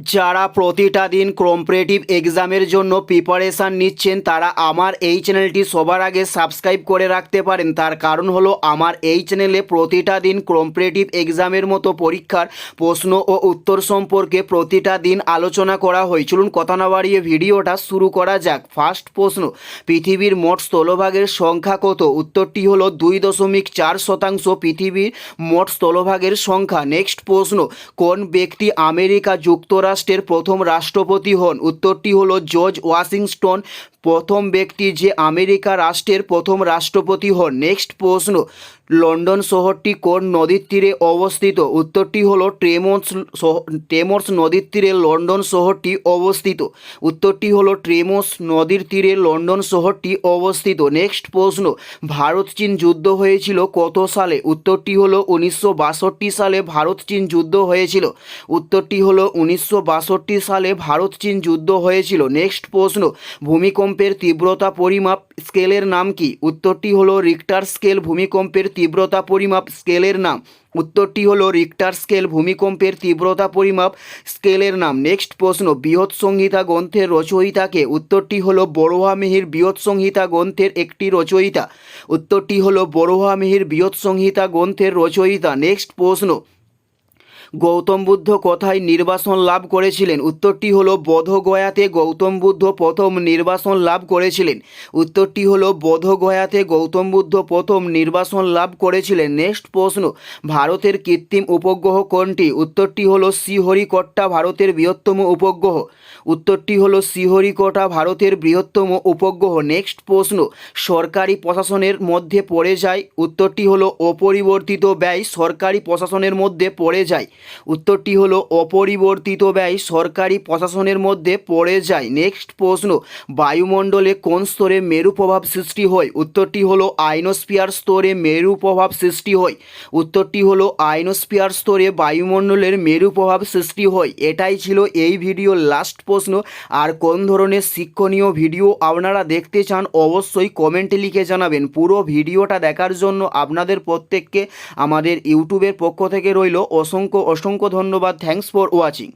যারা প্রতিটা দিন কম্পারেটিভ এক্সামের জন্য প্রিপারেশান নিচ্ছেন, তারা আমার এই চ্যানেলটি সবার আগে সাবস্ক্রাইব করে রাখতে পারেন। তার কারণ হলো, আমার এই চ্যানেলে প্রতিটা দিন কম্পারেটিভ এক্সামের মতো পরীক্ষার প্রশ্ন ও উত্তর সম্পর্কে প্রতিটা দিন আলোচনা করা হয়। চলুন, কথা না বাড়িয়ে ভিডিওটা শুরু করা যাক। ফার্স্ট প্রশ্ন, পৃথিবীর মোট স্থলভাগের সংখ্যা কত? উত্তরটি হলো দুই দশমিক চার শতাংশ পৃথিবীর মোট স্থলভাগের সংখ্যা। নেক্সট প্রশ্ন, কোন ব্যক্তি আমেরিকা যুক্তরাষ্ট্রের প্রথম রাষ্ট্রপতি হন। উত্তরটি হলো জর্জ ওয়াশিংটন প্রথম ব্যক্তি যে আমেরিকা রাষ্ট্রের প্রথম রাষ্ট্রপতি হন। নেক্সট প্রশ্ন, লন্ডন শহরটি কোন নদীর তীরে অবস্থিত? উত্তরটি হলো ট্রেমোস টেমোস নদীর তীরে লন্ডন শহরটি অবস্থিত। উত্তরটি হলো ট্রেমোস নদীর তীরে লন্ডন শহরটি অবস্থিত। নেক্সট প্রশ্ন, ভারত চীন যুদ্ধ হয়েছিল কত সালে? উত্তরটি হলো উনিশশো বাষট্টি সালে ভারত চীন যুদ্ধ হয়েছিল। উত্তরটি হলো উনিশশো বাষট্টি সালে ভারত চীন যুদ্ধ হয়েছিল। নেক্সট প্রশ্ন ভূমিকম্পের তীব্রতা পরিমাপ স্কেলের নাম কি? উত্তরটি হলো রিক্টার স্কেল ভূমিকম্পের তীব্রতা পরিমাপ স্কেলের নাম। উত্তরটি হলো রিক্টার স্কেল ভূমিকম্পের তীব্রতা পরিমাপ স্কেলের নাম। নেক্সট প্রশ্ন, বৃহৎ সংহিতা গ্রন্থের রচয়িতাকে? উত্তরটি হলো বড়োয়া মিহির বৃহৎ সংহিতা গ্রন্থের একটি রচয়িতা। উত্তরটি হলো বড়োয়া মিহির বৃহৎ সংহিতা গ্রন্থের রচয়িতা। নেক্সট প্রশ্ন গৌতম বুদ্ধ কোথায় নির্বাসন লাভ করেছিলেন? উত্তরটি হলো বোধগয়াতে গৌতম বুদ্ধ প্রথম নির্বাসন লাভ করেছিলেন। উত্তরটি হলো বোধগয়াতে গৌতম বুদ্ধ প্রথম নির্বাসন লাভ করেছিলেন। নেক্সট প্রশ্ন, ভারতের কৃত্রিম উপগ্রহ কোনটি? উত্তরটি হলো শ্রীহরিকোট্টা ভারতের বৃহত্তম উপগ্রহ। উত্তরটি হলো শ্রীহরিকোটা ভারতের বৃহত্তম উপগ্রহ। নেক্সট প্রশ্ন, সরকারি প্রশাসনের মধ্যে পড়ে যায়? উত্তরটি হলো অপরিবর্তিত ব্যয় সরকারি প্রশাসনের মধ্যে পড়ে যায়। উত্তরটি হলো, অপরিবর্তিত ব্যয় সরকারি প্রশাসনের মধ্যে পড়ে যায়। নেক্সট প্রশ্ন, বায়ুমণ্ডলে কোন স্তরে মেরু প্রভাব সৃষ্টি হয়? উত্তরটি হলো, আইনোস্ফিয়ার স্তরে মেরু প্রভাব সৃষ্টি হয়। উত্তরটি হলো, আইনোস্ফিয়ার স্তরে বায়ুমণ্ডলের মেরু প্রভাব সৃষ্টি হয়। এটাই ছিল এই ভিডিওর লাস্ট প্রশ্ন। আর কোন ধরনের শিক্ষণীয় ভিডিও আপনারা দেখতে চান, অবশ্যই কমেন্টে লিখে জানাবেন। পুরো ভিডিওটা দেখার জন্য আপনাদের প্রত্যেককে আমাদের ইউটিউবের পক্ষ থেকে রইল অসংখ্য অসংখ্য ধন্যবাদ থ্যাংকস ফর ওয়াচিং